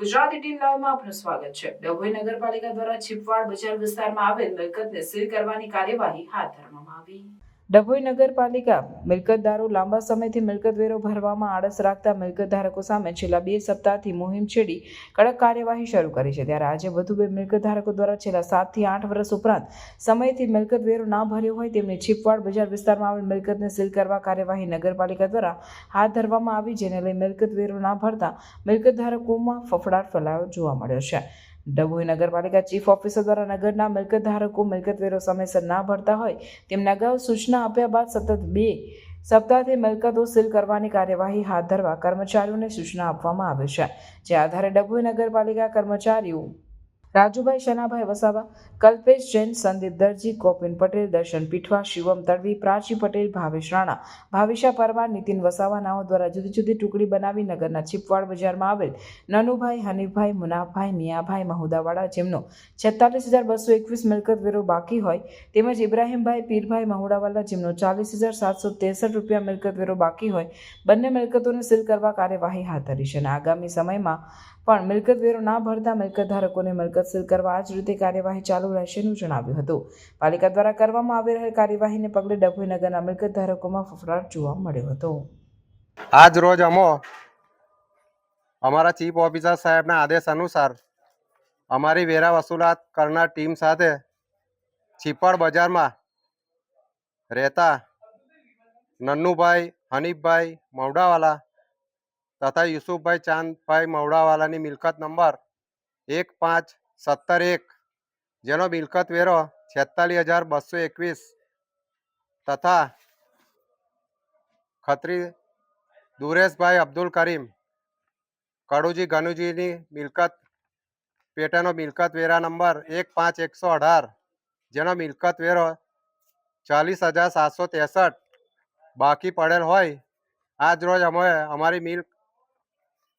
Gujarati team લાઈવમાં આપનું સ્વાગત છે. ડભોઈ નગરપાલિકા દ્વારા છીપવાડ બજાર વિસ્તારમાં આવેલ મિલકતને સીલ કરવાની કાર્યવાહી હાથ ધરવામાં આવી. ડભોઈ નગરપાલિકા મિલકતદારો લાંબા સમયથી મિલકત વેરો ભરવામાં આળસ રાખતા મિલકત ધારકો સામે છેલ્લા બે સપ્તાહથી મુહિમ છેડી કડક કાર્યવાહી શરૂ કરી છે. ત્યારે આજે વધુ બે મિલકત ધારકો દ્વારા છેલ્લા સાતથી આઠ વર્ષ ઉપરાંત સમયથી મિલકત વેરો ના ભર્યો હોય તેમની છીપવાડ બજાર વિસ્તારમાં આવેલ મિલકતને સીલ કરવા કાર્યવાહી નગરપાલિકા દ્વારા હાથ ધરવામાં આવી, જેને લઈ મિલકત વેરો ના ભરતા મિલકત ધારકોમાં ફફડાટ ફેલાયો જોવા મળ્યો છે. ડભોઈ નગરપાલિકા ચીફ ઓફિસર દ્વારા નગરના મિલકત ધારકો મિલકત વેરો સમયસર ના ભરતા હોય તેમને અગાઉ સૂચના આપ્યા બાદ સતત બે સપ્તાહથી મિલકતો સીલ કરવાની કાર્યવાહી હાથ ધરવા કર્મચારીઓને સૂચના આપવામાં આવે છે. જે આધારે ડભોઈ નગરપાલિકા કર્મચારીઓ રાજુભાઈ શનાભાઈ વસાવા, કલ્પેશ જૈન, સંદીપ દરજી કોપિન પટેલ, દર્શન પીઠવા, શિવમ તડવી, પ્રાચી પટેલ, ભાવેશ રાણા, ભાવિશા પરમાર, નીતિન વસાવા નાઓ દ્વારા જુદી જુદી ટુકડી બનાવી નગરના છીપવાડ બજારમાં આવેલ નનુભાઈ, હનીફભાઈ, મુનાફભાઈ, મિયાભાઈ, મહુદાવાડા જેમનો છેતાલીસ હજાર બસો એકવીસ મિલકત વેરો બાકી હોય તેમજ ઇબ્રાહીમભાઈ, પીરભાઈ, મહુડાવાલા જેમનો ચાલીસ હજાર સાતસો ત્રેસઠ રૂપિયા મિલકત વેરો બાકી હોય બંને મિલકતોને સીલ કરવા કાર્યવાહી હાથ ધરી છે અને આગામી સમયમાં પણ મિલકત વેરો ના ભરતા મિલકત ધારકોને મિલકત સીલ કરવા જ રીતે કાર્યવાહી ચાલુ રહેશેનું જણાવ્યું હતું. પાલિકા દ્વારા કરવામાં આવી રહેલ કાર્યવાહીને પગલે ડભોઈ નગરના મિલકત ધારકોમાં ફફડાટ જોવા મળ્યો હતો. આજ રોજ અમો અમારા ચીફ ઓફિસર સાહેબના આદેશ અનુસાર અમારી વેરા વસૂલાત કરનાર ટીમ સાથે છીપડ બજારમાં રહેતા નન્નુભાઈ, હનીફભાઈ મવડાવાલા તથા યુસુફભાઈ ચાંદભાઈ મવડાવાલાની મિલકત નંબર એક પાંચ સત્તર એક. જેનો મિલકત વેરો છેતાલીસ હજાર બસો એકવીસ. તથા ખત્રી દુરેશભાઈ અબ્દુલ કરીમ. કડુજી ગનુજીની મિલકત, પેટાનો મિલકત વેરા નંબર એક પાંચ એકસો અઢાર. જેનો મિલકત વેરો ચાલીસ હજાર સાતસો ત્રેસઠ. બાકી પડેલ હોય, આજ રોજ અમે અમારી મિલ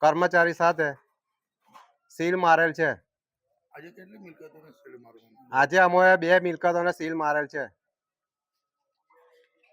કર્મચારી સાથે સીલ મારેલ છે. આજે કેટલી મિલકતોને સીલ મારવામાં આજે અમે બે મિલકતોને સીલ મારેલ છે.